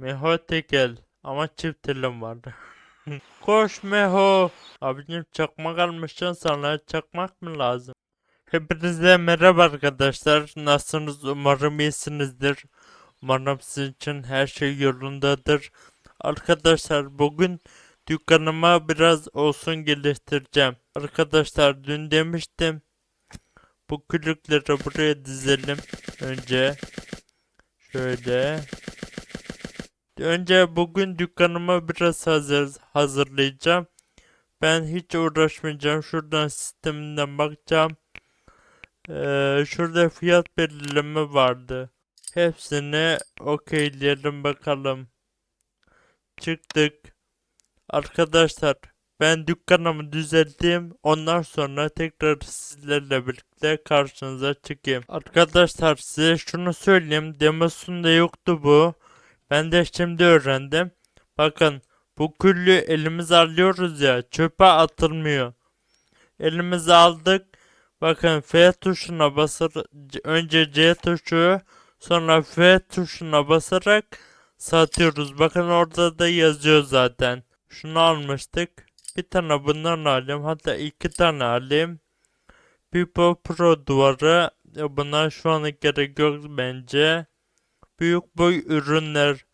Meho tekel ama çift elim vardı. Koş Meho. Abicim çakmak almışsın sana çakmak mı lazım? Hepinize merhaba arkadaşlar. Nasılsınız? Umarım iyisinizdir. Umarım sizin için her şey yolundadır. Arkadaşlar bugün dükkanıma biraz olsun geliştireceğim. Arkadaşlar dün demiştim. Bu külükleri buraya dizelim. Önce şöyle. Önce bugün dükkanıma biraz hazır hazırlayacağım. Ben hiç uğraşmayacağım. Şuradan sisteminden bakacağım. Ee, şurada fiyat belirleme vardı. Hepsini okeyleyelim bakalım. Çıktık. Arkadaşlar ben dükkanımı düzelteyim. Ondan sonra tekrar sizlerle birlikte karşınıza çıkayım. Arkadaşlar size şunu söyleyeyim. Demosunda yoktu bu. Ben de şimdi öğrendim. Bakın bu küllü elimize alıyoruz ya çöpe atılmıyor. Elimize aldık. Bakın F tuşuna basar önce C tuşu sonra F tuşuna basarak satıyoruz. Bakın orada da yazıyor zaten. Şunu almıştık. Bir tane bundan alayım. Hatta iki tane alayım. Pipo Pro duvarı. E, Buna şu an gerek yok bence. Büyük boy ürünler.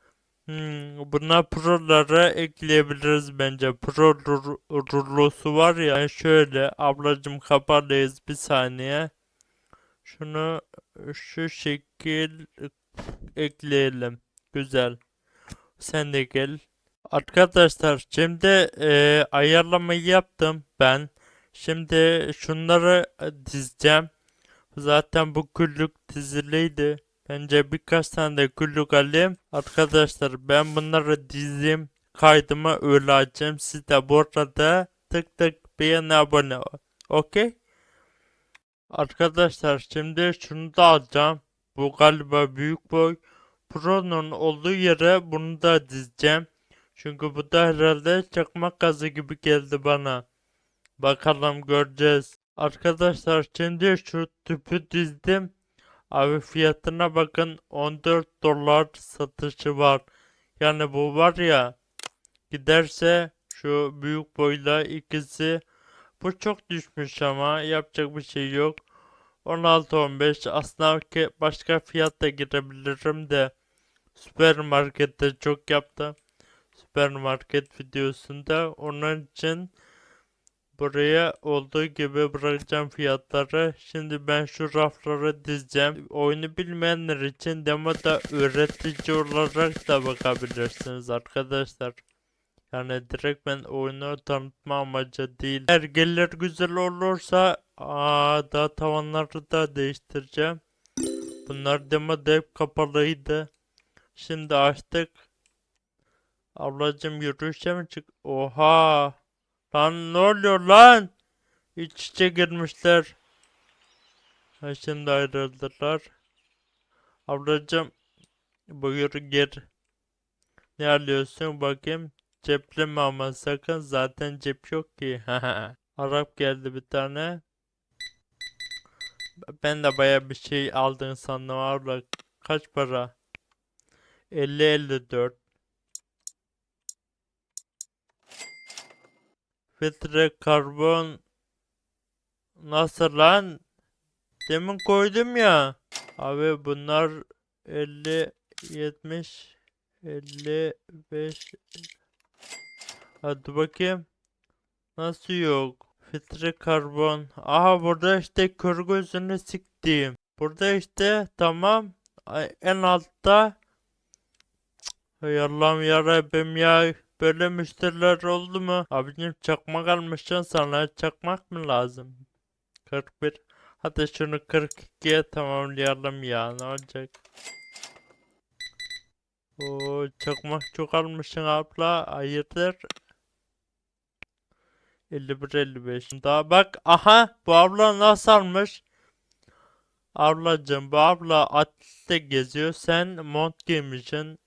Hmm, buna prolara ekleyebiliriz bence. Pro rulosu var ya. Yani şöyle ablacım kapalıyız bir saniye. Şunu şu şekil ekleyelim. Güzel. Sen de gel. Arkadaşlar şimdi e, ayarlamayı yaptım ben. Şimdi şunları e, dizeceğim. Zaten bu küllük diziliydi. Bence birkaç tane de küllük alayım. Arkadaşlar ben bunları dizeyim. Kaydıma öyle açayım. Siz de bu arada tık tık beğen abone ol. Okey? Arkadaşlar şimdi şunu da alacağım. Bu galiba büyük boy. Pro'nun olduğu yere bunu da dizeceğim. Çünkü bu da herhalde çakmak gazı gibi geldi bana. Bakalım göreceğiz. Arkadaşlar şimdi şu tüpü dizdim. Abi fiyatına bakın 14 dolar satışı var. Yani bu var ya giderse şu büyük boyla ikisi bu çok düşmüş ama yapacak bir şey yok. 16-15 aslında ki başka fiyatta girebilirim de süpermarkette çok yaptım. Süpermarket videosunda onun için Buraya olduğu gibi bırakacağım fiyatları. Şimdi ben şu rafları dizeceğim. Oyunu bilmeyenler için demoda öğretici olarak da bakabilirsiniz arkadaşlar. Yani direkt ben oyunu tanıtma amacı değil. Eğer gelir güzel olursa aa, daha tavanları da değiştireceğim. Bunlar demoda hep kapalıydı. Şimdi açtık. Ablacım yürüyüşe mi çık? Oha! Lan ne oluyor lan? İç içe girmişler. Ha şimdi ayrıldılar. Ablacım buyur gir. Ne alıyorsun bakayım? Cepli mi ama sakın zaten cep yok ki. Arap geldi bir tane. Ben de baya bir şey aldın sandım abla. Kaç para? 50-54. Filtre karbon nasıl lan? Demin koydum ya. Abi bunlar 50 70 55 Hadi bakayım. Nasıl yok? Filtre karbon. Aha burada işte kör gözünü siktiğim. Burada işte tamam. Ay, En altta. Hay Allah'ım yarabbim ya. Böyle müşteriler oldu mu? Abicim çakmak almışsın sana çakmak mı lazım? 41. Hadi şunu 42'ye tamamlayalım ya ne olacak? Oo çakmak çok almışsın abla hayırdır? 51 55. Daha bak aha bu abla nasıl almış? Ablacım bu abla atletle geziyor sen mont giymişsin.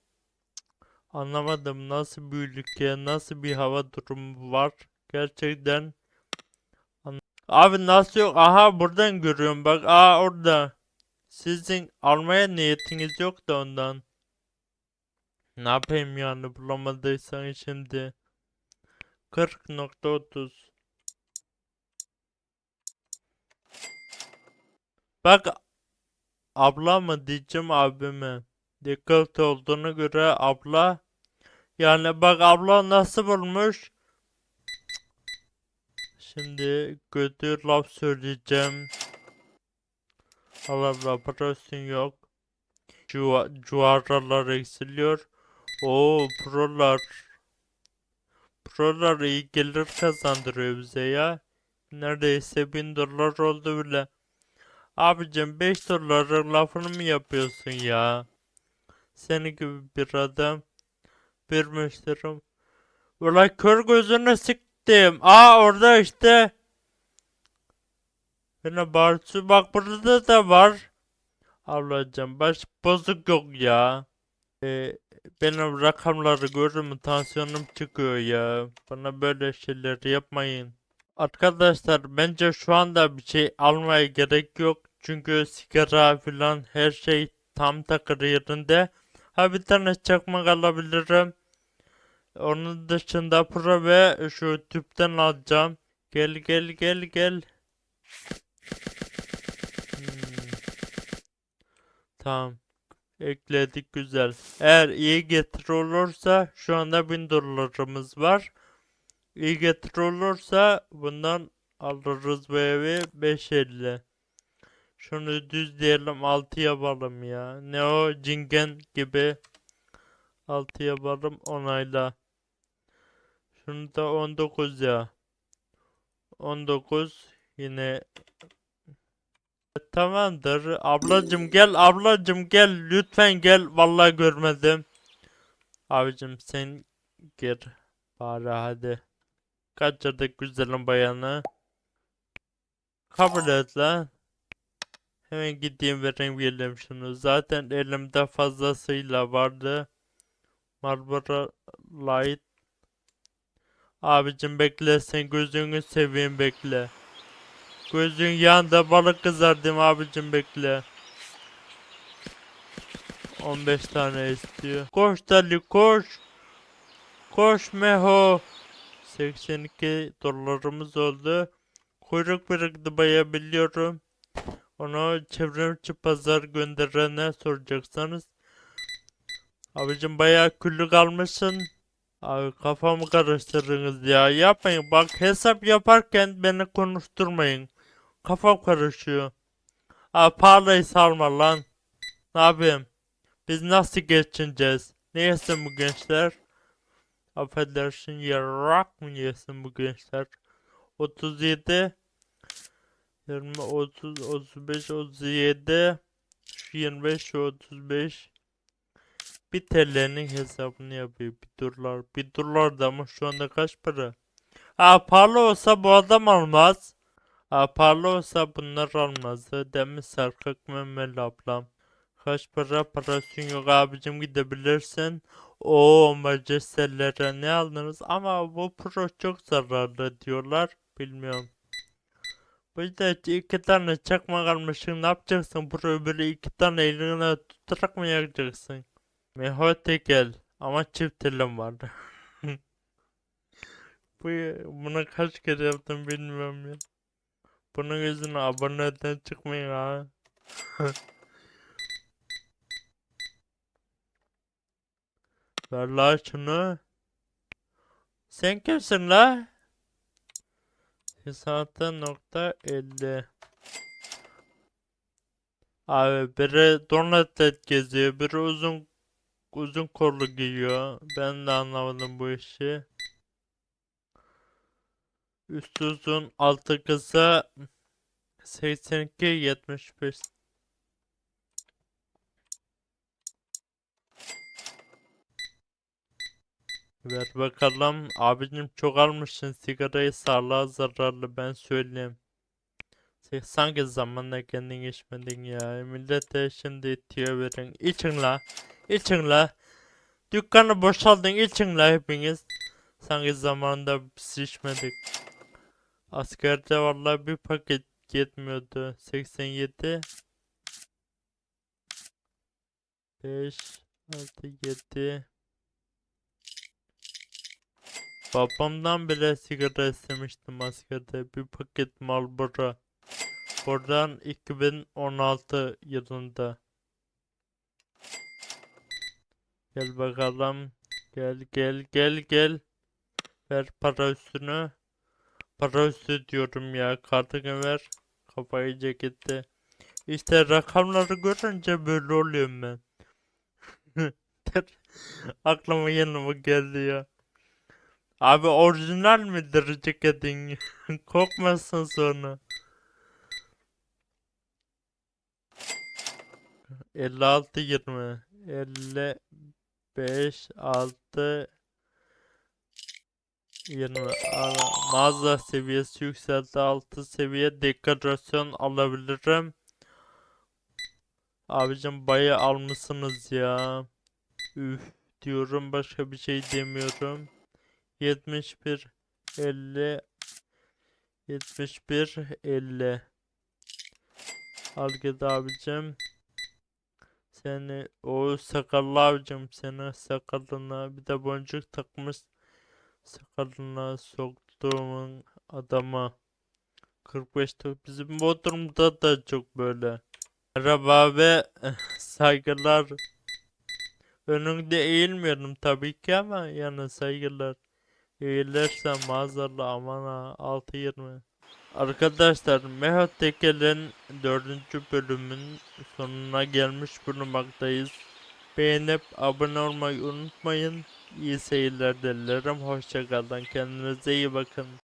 Anlamadım nasıl bir ülke, nasıl bir hava durumu var. Gerçekten. Abi nasıl yok? Aha buradan görüyorum bak. Aa orada. Sizin almaya niyetiniz yok da ondan. Ne yapayım yani bulamadıysan şimdi. 40.30 Bak abla mı diyeceğim abime. Dikkat olduğuna göre abla. Yani bak abla nasıl bulmuş. Şimdi kötü laf söyleyeceğim. Allah parasın yok. Cuva, cuaralar eksiliyor. Oo prolar. Prolar iyi gelir kazandırıyor bize ya. Neredeyse bin dolar oldu bile. Abicim 5 doların lafını mı yapıyorsun ya? Seni gibi bir adam. Bir müşterim. Ulan kör gözünü siktim. Aa orada işte. Yine Bartu bak burada da var. Ablacım baş bozuk yok ya. Ee, benim rakamları görür mü tansiyonum çıkıyor ya. Bana böyle şeyler yapmayın. Arkadaşlar bence şu anda bir şey almaya gerek yok. Çünkü sigara filan her şey tam takır yerinde. Ha bir tane çakmak alabilirim. Onun dışında pro ve şu tüpten alacağım. Gel gel gel gel. Hmm. Tamam. Ekledik güzel. Eğer iyi getir olursa şu anda 1000 dolarımız var. İyi getir olursa bundan alırız bu evi 550. Şunu düz diyelim 6 yapalım ya. Ne o cingen gibi 6 yapalım onayla. Şunu da 19 ya. 19 yine Tamamdır. Ablacım gel ablacım gel lütfen gel. Vallahi görmedim. Abicim sen gir. Bari hadi. Kaçırdık güzelim bayanı. Kabul et lan. Hemen gideyim vereyim geleyim şunu. Zaten elimde fazlasıyla vardı. Marlboro Light. Abicim bekle sen gözünü seveyim bekle. Gözün yanında balık kızardım abicim bekle. 15 tane istiyor. Koş Dali koş. Koş Meho. 82 dolarımız oldu. Kuyruk birikti bayabiliyorum. Onu çevrimiçi pazar gönderene soracaksanız. Abicim bayağı küllük almışsın. Abi kafamı karıştırdınız ya. Yapmayın bak hesap yaparken beni konuşturmayın. Kafam karışıyor. Abi parayı sarma lan. Ne yapayım? Biz nasıl geçineceğiz? Ne yesin bu gençler? Affedersin yarak mı yesin bu gençler? 37 20 30 35 37 25 35 bir TL'nin hesabını yapıyor. Bir dolar. Bir dolar da ama şu anda kaç para? Aa pahalı olsa bu adam almaz. Aa pahalı olsa bunlar almazdı. Demin sarkık memeli ablam. Kaç para parasın yok abicim gidebilirsin. O majestelerine ne aldınız? Ama bu pro çok zararlı diyorlar. Bilmiyorum. Bu yüzden iki tane çakmak almışsın. Ne yapacaksın? Pro öbürü iki tane eline tutarak mı yakacaksın? Mehote gel. Ama çift elim vardı. Bu bunu kaç kere yaptım bilmiyorum ya. Bunun yüzüne aboneden çıkmayın ha. Ver la şunu. Sen kimsin la? Saatte nokta 50. Abi biri donatlet geziyor, biri uzun uzun kollu giyiyor. Ben de anlamadım bu işi. Üstü uzun, altı kısa 82 75 Ver bakalım. Abicim çok almışsın sigarayı sağlığa zararlı ben söyleyeyim. Sanki zamanla kendin içmedin ya. Millete şimdi itiyor verin. İçin la. İçin la. Dükkanı boşaldın için la hepiniz. Sanki zamanında biz içmedik. Askerde vallahi bir paket yetmiyordu. 87 5 6 7 Babamdan bile sigara istemiştim askerde. Bir paket Marlboro. Buradan 2016 yılında. Gel bakalım. Gel gel gel gel. Ver para üstünü. Para üstü diyorum ya. Kartını ver. Kafayı ceketti. İşte rakamları görünce böyle oluyorum ben. Aklıma yanıma geldi ya. Abi orijinal midir ceketin? Korkmasın sonra. 56 20 55 6 20 Ara- mağaza seviyesi yükseldi. 6 seviye dekorasyon alabilirim. Abicim bayağı almışsınız ya. Üf diyorum başka bir şey demiyorum 71 50 71 50 Al git abicim. Seni o sakallı abicim seni sakalına bir de boncuk takmış. Sakalına soktuğumun adama. 45 tok bizim Bodrum'da da çok böyle. Merhaba ve saygılar. Önünde eğilmiyorum tabii ki ama yani saygılar eğilirsen maazallah aman ha 6.20 Arkadaşlar Mehmet Tekel'in 4. bölümün sonuna gelmiş bulunmaktayız. Beğenip abone olmayı unutmayın. İyi seyirler dilerim. Hoşçakalın. Kendinize iyi bakın.